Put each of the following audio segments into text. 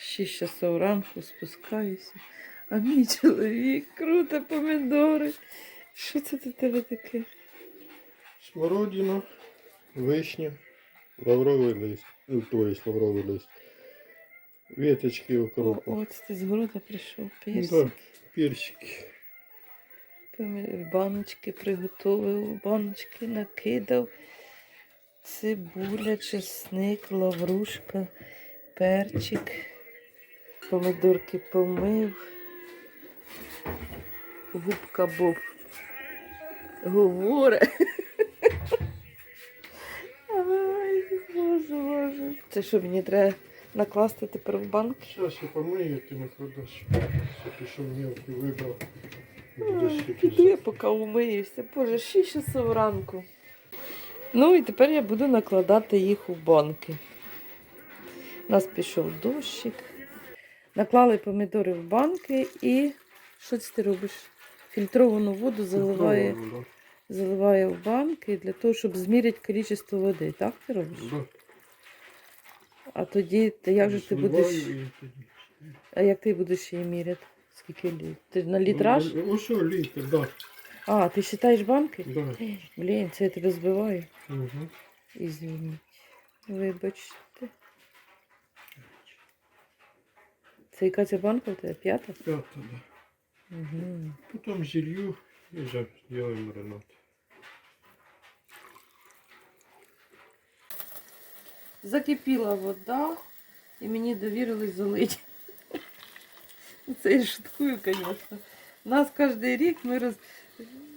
Шість часов ранку спускаюся. А мій чоловік круто помідори. Що це до тебе таке? Смородина, вишня, лавровий лист. Ну, то есть лавровий лист. Веточки О, укропа. от ти з города прийшов. Да, Персик. персики. Помі- Баночки приготував, баночки накидав. Цибуля, чесник, лаврушка, перчик. Помидорки помив. Губка Боб говорить. Ай, боже, боже. Це що, мені треба накласти тепер в банк? Сейчас я помию, ти накладеш. Все пішов мелкий, вибрав. Ай, Піду я поки умиюся. Боже, 6 часов ранку. Ну і тепер я буду накладати їх у банки. У нас пішов дощик. Наклали помідори в банки і що це ти робиш? Фільтровану воду заливає, Попробуємо, заливає в банки для того, щоб зміряти кількість води. Так ти робиш? да. Да. А тоді ти як же ти будеш. тоді. А як ти будеш її міряти? Скільки літ? Ти на літраж? Ну, що, літр, да. А, ти вважаєш банки? да. Блін, це я тебе збиваю. Угу. Извиніть. Вибачте. Це яка ця банка у тебе? П'ята? П'ята, да. Угу. Потім зілью і вже зробимо маринад. Закипіла вода і мені довірили залити. Це я шуткую, звісно. У нас кожен рік ми роз...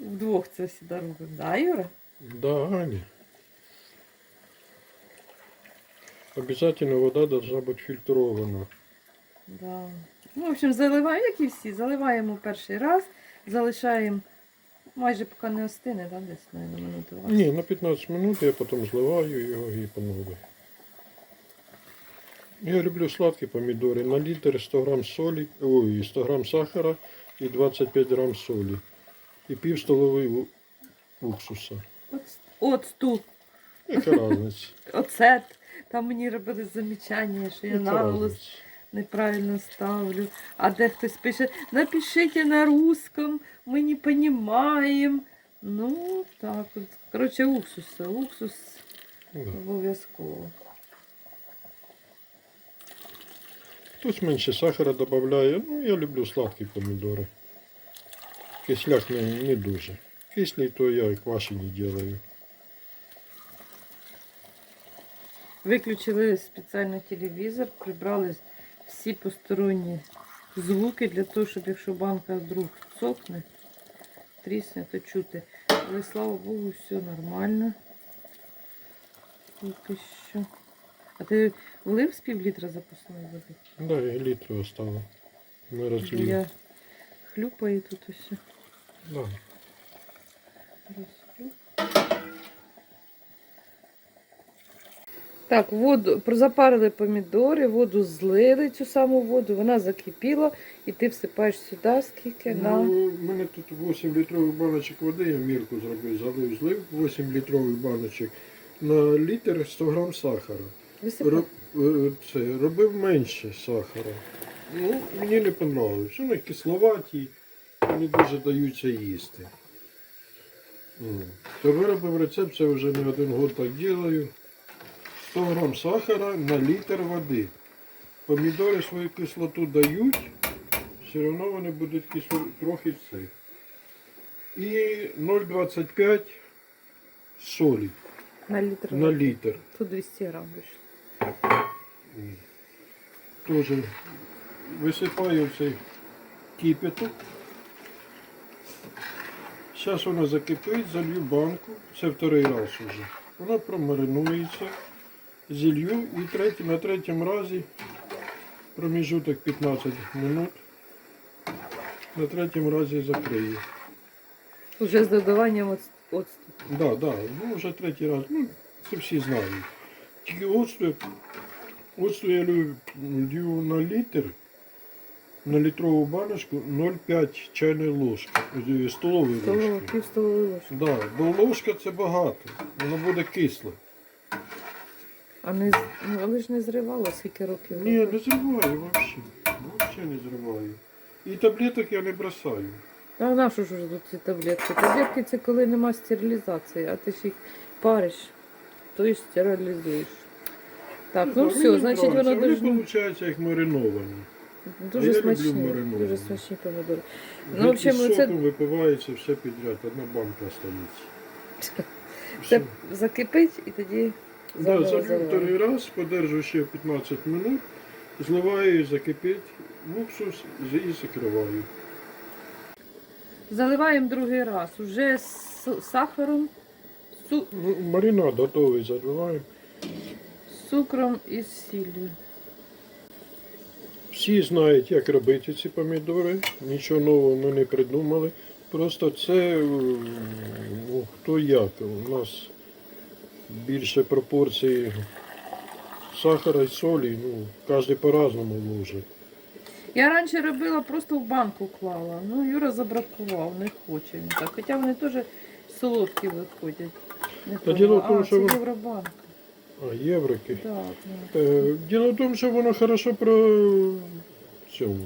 вдвох це всегда робимо. Да, Юра? Да, Аня. Обязательно вода должна быть фильтрована. Да. Ну, в общем, заливаємо, як і всі, заливаємо перший раз, залишаємо майже поки не остине, да, десь, наверное, минуту. Ні, на 15 минут я потім зливаю його і по. Я люблю сладкі помідори. На літр 100 грам солі, ой, 100 грам сахара і 25 грам солі. І пів столової уксуса. Тут, Яка різниця? оцет. Там мені робили замічання, що я різниця? Неправильно ставлю. А де хтось пише, напишіть на русском, ми не розуміємо. Ну, так от. Коротше, уксус. Уксус обов'язково. Хтось менше сахара додає. Ну, я люблю сладкі помідори. Кисляк не, не дуже. Кислий, то я і квашені делаю. Виключили спеціально телевізор, прибрали всі посторонні звуки для того, щоб якщо банка вдруг цокне, трісне, то чути. Але слава Богу, все нормально. Поки що. А ти влив з пів літра запасної води? Да, і літру остало. Ми Бо розлили. Я хлюпаю тут усе. Да. Розхлюп. Так, воду запарили помідори, воду злили цю саму воду, вона закипіла, і ти всипаєш сюди скільки на. Ну, у мене тут 8 літрових баночок води, я мірку зробив, залив, злив 8 літрових баночок. На літр 100 грам сахара. Роб, е, це, робив менше сахара. Ну, мені не понравилось. Вони кисловаті, не дуже даються їсти. То виробив рецепт, це вже не один год так делаю. 100 грам сахара на літр води. Помідори свою кислоту дають, все одно вони будуть кисло, трохи це. І 0,25 солі На літр. на літр. Тут 200 грам вийшло. Тоже висипаю цей кипяток. Зараз вона закипить, залью банку. Це вторий раз уже. Вона промаринується, зілью і третій, на третьому разі проміжуток 15 минут. На третьому разі закрию. Уже з додаванням оц- оцту. Да, да, ну вже третій раз. Ну, це всі знають. Тільки оцту, оцту я лю- на літр, на літрову баночку 0,5 чайної ложки, е, столової Столова, ложки. пів столової ложки. Да, бо ложка це багато, воно буде кисле. А не, ну, але ж не зривало, скільки років. Ні, не зриваю взагалі. Взагалі не зриваю. І таблеток я не бросаю. А на що ж тут ці таблетки? Таблетки це коли нема стерилізації, а ти ж їх париш, то й стерилізуєш. Так, ну Мені все, значить воно Вони, дуже, виходить, як мариновані. дуже я люблю смачні. Дуже смачні помидори. Ну, Ну, в общем, з це- випивається все підряд, одна банка остається. Це Все. закипить і тоді Да, заново залью раз, подержу ще 15 минут, зливаю, закипить в уксус і закриваю. Заливаємо другий раз. Уже з сахаром, цу- Ну, маринад готовий заливаємо. з цукром і з сіллю. Всі знають, як робити ці помідори. Нічого нового ми не придумали. Просто це е, ну, хто як. У нас більше пропорції сахара і солі, ну, кожен по-разному ложить. Я раніше робила, просто в банку клала. Ну, Юра забракував, не хоче він так. Хоча вони теж солодкі виходять. Не Та діло в тому, а, що це ви- Євробанк. А, євроки. Так, так. Е, Діло в тому, що воно хорошо про цьому.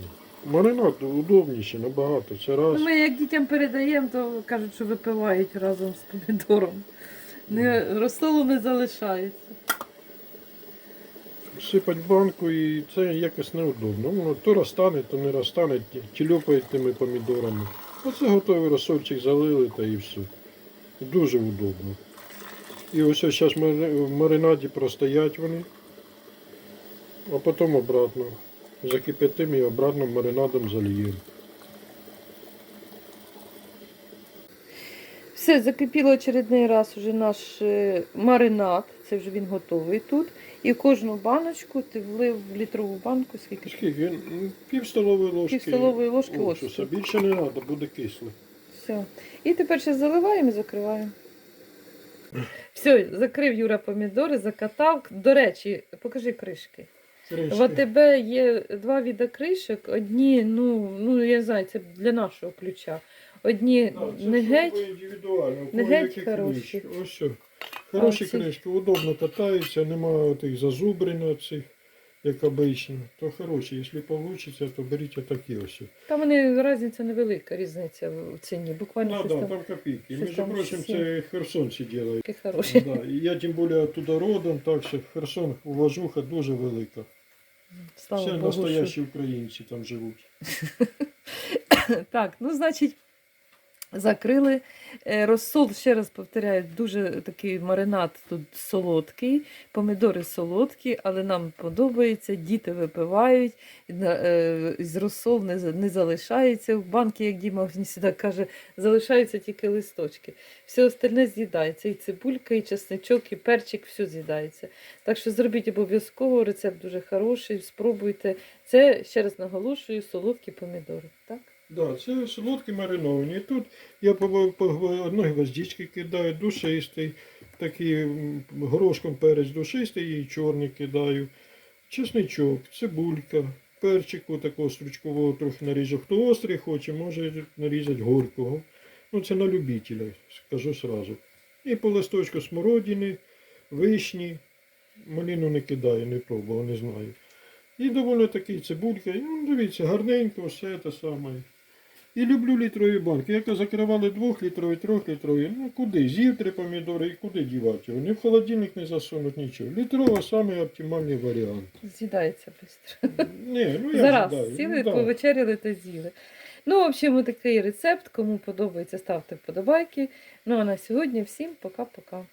Маринад удобніше набагато. Це раз. Ну, ми як дітям передаємо, то кажуть, що випивають разом з помідором. Не, розсолу не залишається. Сипать банку і це якось неудобно. Воно то розтане, то не розтане, ті- тільопають тими помідорами. Оце готовий розсольчик залили та і все. Дуже удобно. І ось зараз в маринаді простоять вони, а потім обратно. Закипятим і обратно маринадом зальємо. Все, закипіло очередний раз уже наш е, маринад. Це вже він готовий тут. І кожну баночку ти влив в літрову банку, скільки? Скільки? М, Пів столової ложки. Пів столової ложки оцту. Більше не треба, буде кисло. Все. І тепер ще заливаємо і закриваємо. Все, закрив Юра помідори, закатав. До речі, покажи кришки. В АТБ є два віда кришок. Одні, ну, ну я не знаю, це для нашого ключа. Одні не геть. не геть хороші. Ось що. Хороші А ці? кришки, удобно катаються, немає тих зазубрин цих, як обично. То хороші, якщо вийде, то беріть отакі ось. Там вони різниця невелика, різниця в ціні. Буквально Ну щось да, там копійки. Між прочим, це херсонці такі хороші. Да. І я тим більше оттуда родом, так що Херсон уважуха дуже велика. Слава Все Богу, що... настоящі українці там живуть. Так, ну значить, закрили. Е, Розсол, ще раз повторяю, дуже такий маринад тут солодкий, помідори солодкі, але нам подобається, діти випивають, е, розсол не, не залишається. В банки, як Діма завжди каже, залишаються тільки листочки. Все остальне з'їдається. І цибулька, і чесничок, і перчик, все з'їдається. Так що зробіть обов'язково, рецепт дуже хороший, спробуйте. Це, ще раз наголошую, солодкі помідори. Так? Да, це солодкі мариновані. І Тут я по, по одної гвоздички кидаю, душистий, такий горошком перець душистий і чорний кидаю. Чесничок, цибулька, перчику такого стручкового трохи наріжу. Хто острий хоче, може нарізати горького. Ну це на любителя, скажу сразу. І по листочку смородини, вишні. Маліну не кидаю, не пробував, не знаю. І доволі такий цибулька. Ну, дивіться, гарненько, все те саме. І люблю літрові банки. Як закривали двохлітрові, трьохлітрові, ну куди? З'їв три помідори і куди дівати його? Ні в холодильник не засунуть нічого. Літрова самий оптимальний варіант. З'їдається швидко. Ні, ну я Зараз згадаю. сіли, Ну, да. повечеряли та з'їли. Ну, в общем, такий рецепт. Кому подобається, ставте вподобайки. Ну а на сьогодні всім пока-пока.